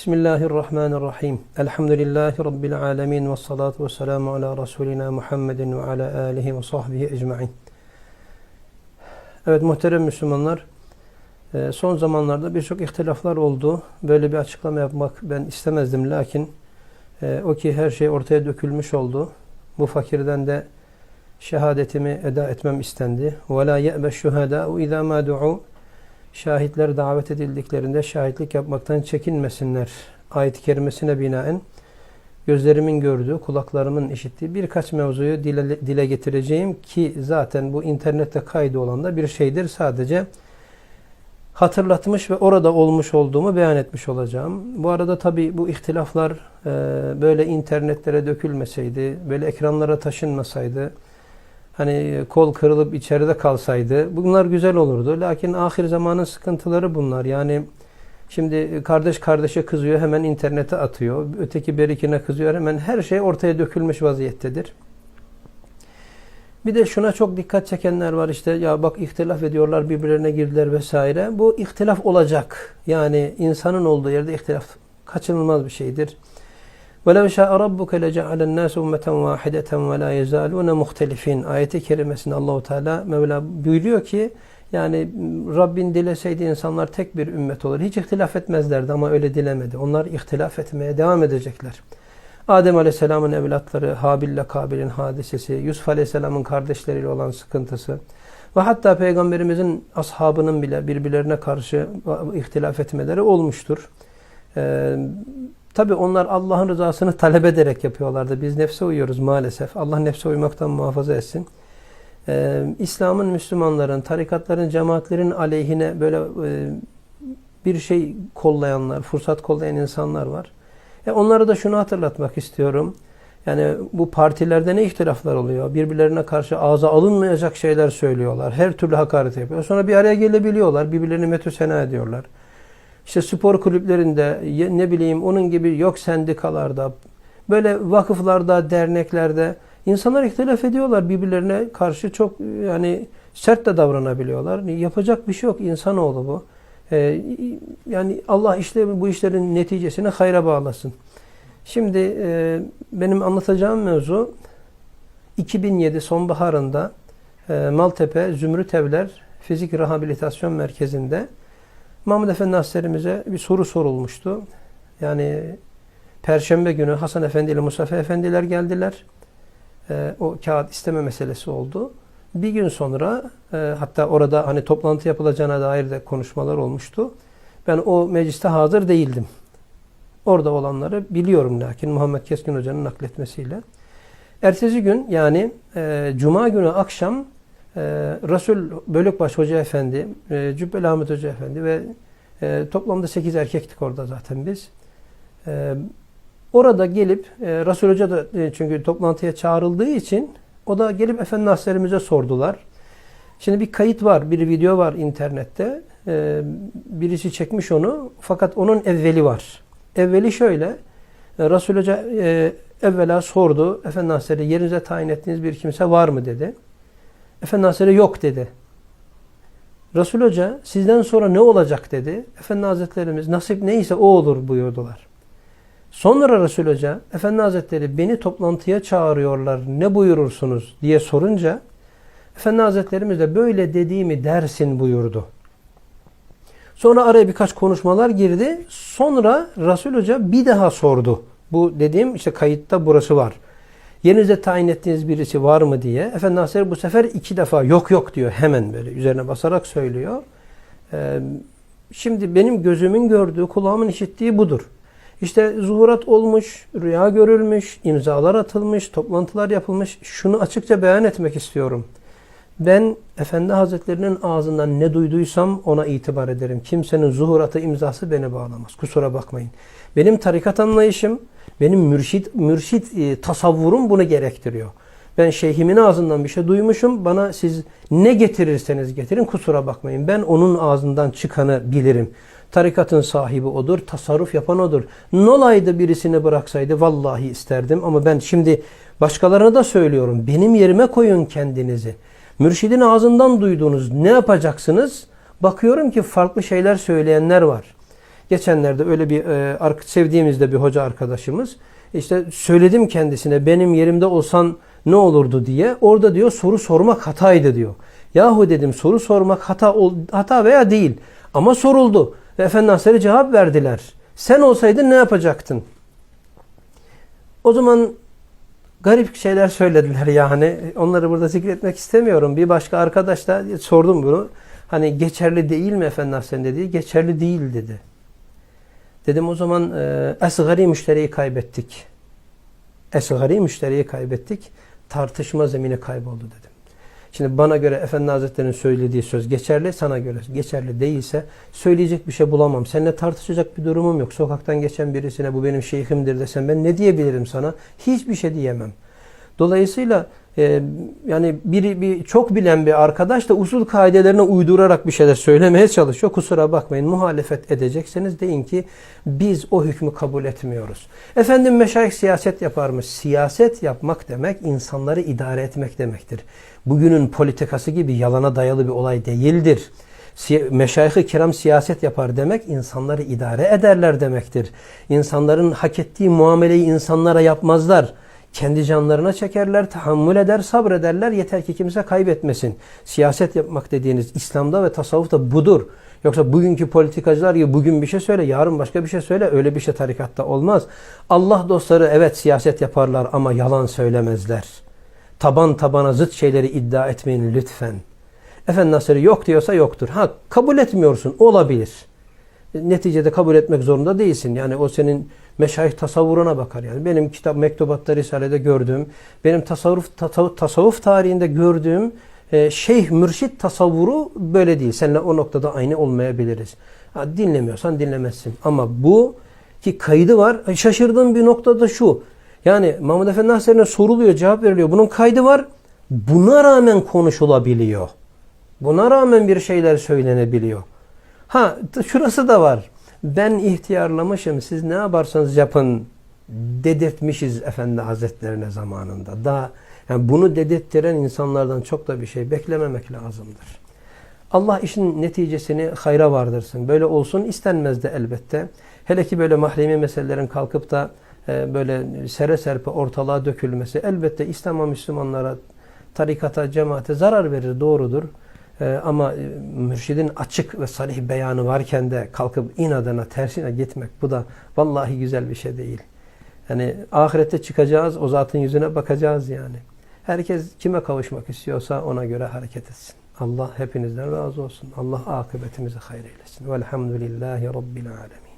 Bismillahirrahmanirrahim. Elhamdülillahi Rabbil alemin ve salatu ve selamu ala Resulina Muhammedin ve ala alihi ve sahbihi ecma'in. Evet muhterem Müslümanlar, e, son zamanlarda birçok ihtilaflar oldu. Böyle bir açıklama yapmak ben istemezdim. Lakin e, o ki her şey ortaya dökülmüş oldu. Bu fakirden de şehadetimi eda etmem istendi. وَلَا يَأْبَ الشُّهَدَاءُ اِذَا مَا دُعُوا Şahitler davet edildiklerinde şahitlik yapmaktan çekinmesinler. Ayet-i kerimesine binaen gözlerimin gördüğü, kulaklarımın işittiği birkaç mevzuyu dile, dile getireceğim ki zaten bu internette kaydı olan da bir şeydir. Sadece hatırlatmış ve orada olmuş olduğumu beyan etmiş olacağım. Bu arada tabi bu ihtilaflar e, böyle internetlere dökülmeseydi, böyle ekranlara taşınmasaydı, hani kol kırılıp içeride kalsaydı bunlar güzel olurdu. Lakin ahir zamanın sıkıntıları bunlar. Yani şimdi kardeş kardeşe kızıyor hemen internete atıyor. Öteki berikine kızıyor hemen her şey ortaya dökülmüş vaziyettedir. Bir de şuna çok dikkat çekenler var işte ya bak ihtilaf ediyorlar birbirlerine girdiler vesaire. Bu ihtilaf olacak. Yani insanın olduğu yerde ihtilaf kaçınılmaz bir şeydir. وَلَوْ شَاءَ رَبُّكَ لَجَعَلَ النَّاسُ اُمَّةً وَاحِدَةً وَلَا يَزَالُونَ مُخْتَلِفِينَ Ayeti kerimesinde Allahu Teala Mevla buyuruyor ki yani Rabbin dileseydi insanlar tek bir ümmet olur. Hiç ihtilaf etmezlerdi ama öyle dilemedi. Onlar ihtilaf etmeye devam edecekler. Adem Aleyhisselam'ın evlatları, Habil ile Kabil'in hadisesi, Yusuf Aleyhisselam'ın kardeşleriyle olan sıkıntısı ve hatta Peygamberimizin ashabının bile birbirlerine karşı ihtilaf etmeleri olmuştur. Ee, Tabi onlar Allah'ın rızasını talep ederek yapıyorlardı. Biz nefse uyuyoruz maalesef. Allah nefse uymaktan muhafaza etsin. Ee, İslam'ın, Müslümanların, tarikatların, cemaatlerin aleyhine böyle e, bir şey kollayanlar, fırsat kollayan insanlar var. E onlara da şunu hatırlatmak istiyorum. Yani bu partilerde ne ihtilaflar oluyor? Birbirlerine karşı ağza alınmayacak şeyler söylüyorlar. Her türlü hakaret yapıyor. Sonra bir araya gelebiliyorlar. Birbirlerini metü sena ediyorlar. İşte spor kulüplerinde ne bileyim onun gibi yok sendikalarda böyle vakıflarda, derneklerde insanlar ihtilaf ediyorlar birbirlerine karşı çok yani sert de davranabiliyorlar. Yapacak bir şey yok insanoğlu bu. Ee, yani Allah işte bu işlerin neticesini hayra bağlasın. Şimdi e, benim anlatacağım mevzu 2007 sonbaharında e, Maltepe Zümrüt Evler Fizik Rehabilitasyon Merkezi'nde Mahmud Efendi Hazretlerimize bir soru sorulmuştu. Yani Perşembe günü Hasan Efendi ile Mustafa Efendiler geldiler. E, o kağıt isteme meselesi oldu. Bir gün sonra e, hatta orada hani toplantı yapılacağına dair de konuşmalar olmuştu. Ben o mecliste hazır değildim. Orada olanları biliyorum lakin Muhammed Keskin Hoca'nın nakletmesiyle. Ertesi gün yani e, Cuma günü akşam e, Resul Bölükbaş Hoca Efendi, e, Cübbeli Ahmet Hoca Efendi ve e, toplamda 8 erkektik orada zaten biz. E, orada gelip e, Resul Hoca da e, çünkü toplantıya çağrıldığı için o da gelip Efendi Nasirimize sordular. Şimdi bir kayıt var, bir video var internette. E, birisi çekmiş onu fakat onun evveli var. Evveli şöyle. E, Resul Hoca e, evvela sordu. Efendi Nasir'e yerinize tayin ettiğiniz bir kimse var mı dedi. Efendi Hazretleri yok dedi. Resul Hoca sizden sonra ne olacak dedi. Efendi Hazretlerimiz nasip neyse o olur buyurdular. Sonra Resul Hoca Efendi Hazretleri beni toplantıya çağırıyorlar ne buyurursunuz diye sorunca Efendi Hazretlerimiz de böyle dediğimi dersin buyurdu. Sonra araya birkaç konuşmalar girdi. Sonra Resul Hoca bir daha sordu. Bu dediğim işte kayıtta burası var. Yerinize tayin ettiğiniz birisi var mı diye. Efendi Hazretleri bu sefer iki defa yok yok diyor hemen böyle üzerine basarak söylüyor. Ee, şimdi benim gözümün gördüğü, kulağımın işittiği budur. İşte zuhurat olmuş, rüya görülmüş, imzalar atılmış, toplantılar yapılmış. Şunu açıkça beyan etmek istiyorum. Ben Efendi Hazretlerinin ağzından ne duyduysam ona itibar ederim. Kimsenin zuhuratı imzası beni bağlamaz. Kusura bakmayın. Benim tarikat anlayışım, benim mürşit, mürşit e, tasavvurum bunu gerektiriyor. Ben şeyhimin ağzından bir şey duymuşum. Bana siz ne getirirseniz getirin kusura bakmayın. Ben onun ağzından çıkanı bilirim. Tarikatın sahibi odur, tasarruf yapan odur. Nolaydı birisini bıraksaydı vallahi isterdim ama ben şimdi başkalarına da söylüyorum. Benim yerime koyun kendinizi. Mürşidin ağzından duyduğunuz ne yapacaksınız? Bakıyorum ki farklı şeyler söyleyenler var. Geçenlerde öyle bir e, ark- sevdiğimiz de bir hoca arkadaşımız işte söyledim kendisine benim yerimde olsan ne olurdu diye. Orada diyor soru sormak hataydı diyor. Yahu dedim soru sormak hata hata veya değil ama soruldu. Ve Efendi cevap verdiler. Sen olsaydın ne yapacaktın? O zaman garip şeyler söylediler yani. Onları burada zikretmek istemiyorum. Bir başka arkadaş da sordum bunu. Hani geçerli değil mi Efendi Hazretleri dedi. Geçerli değil dedi. Dedim o zaman e, esgari müşteriyi kaybettik. Esgari müşteriyi kaybettik. Tartışma zemini kayboldu dedim. Şimdi bana göre Efendi Hazretleri'nin söylediği söz geçerli, sana göre geçerli değilse söyleyecek bir şey bulamam. Seninle tartışacak bir durumum yok. Sokaktan geçen birisine bu benim şeyhimdir desem ben ne diyebilirim sana? Hiçbir şey diyemem. Dolayısıyla e, yani biri bir çok bilen bir arkadaş da usul kaidelerine uydurarak bir şeyler söylemeye çalışıyor. Kusura bakmayın muhalefet edecekseniz deyin ki biz o hükmü kabul etmiyoruz. Efendim meşayih siyaset yaparmış. Siyaset yapmak demek insanları idare etmek demektir. Bugünün politikası gibi yalana dayalı bir olay değildir. Meşayih-i kiram siyaset yapar demek insanları idare ederler demektir. İnsanların hak ettiği muameleyi insanlara yapmazlar. Kendi canlarına çekerler, tahammül eder, sabrederler. Yeter ki kimse kaybetmesin. Siyaset yapmak dediğiniz İslam'da ve tasavvufta budur. Yoksa bugünkü politikacılar gibi bugün bir şey söyle, yarın başka bir şey söyle. Öyle bir şey tarikatta olmaz. Allah dostları evet siyaset yaparlar ama yalan söylemezler. Taban tabana zıt şeyleri iddia etmeyin lütfen. Efendi Nasır'ı yok diyorsa yoktur. Ha kabul etmiyorsun olabilir. Neticede kabul etmek zorunda değilsin. Yani o senin meşayih tasavvuruna bakar yani. Benim kitap mektubatta Risale'de gördüğüm, benim tasavvuf tasavvuf, tarihinde gördüğüm e, şeyh mürşit tasavvuru böyle değil. Seninle o noktada aynı olmayabiliriz. Ha, dinlemiyorsan dinlemezsin. Ama bu ki kaydı var. E, Şaşırdığım bir noktada şu. Yani Mahmud Efendi Hazretleri'ne soruluyor, cevap veriliyor. Bunun kaydı var. Buna rağmen konuşulabiliyor. Buna rağmen bir şeyler söylenebiliyor. Ha şurası da var. Ben ihtiyarlamışım siz ne yaparsanız yapın dedirtmişiz Efendi Hazretlerine zamanında. Daha yani bunu dedirttiren insanlardan çok da bir şey beklememek lazımdır. Allah işin neticesini hayra vardırsın. Böyle olsun istenmez de elbette. Hele ki böyle mahremi meselelerin kalkıp da e, böyle sere serpe ortalığa dökülmesi elbette İslam'a, Müslümanlara, tarikata, cemaate zarar verir doğrudur. E, ama e, mürşidin açık ve sarih beyanı varken de kalkıp inadına tersine gitmek bu da vallahi güzel bir şey değil. Yani ahirette çıkacağız, o zatın yüzüne bakacağız yani. Herkes kime kavuşmak istiyorsa ona göre hareket etsin. Allah hepinizden razı olsun. Allah akıbetimizi hayır eylesin. Velhamdülillahi Rabbil alemin.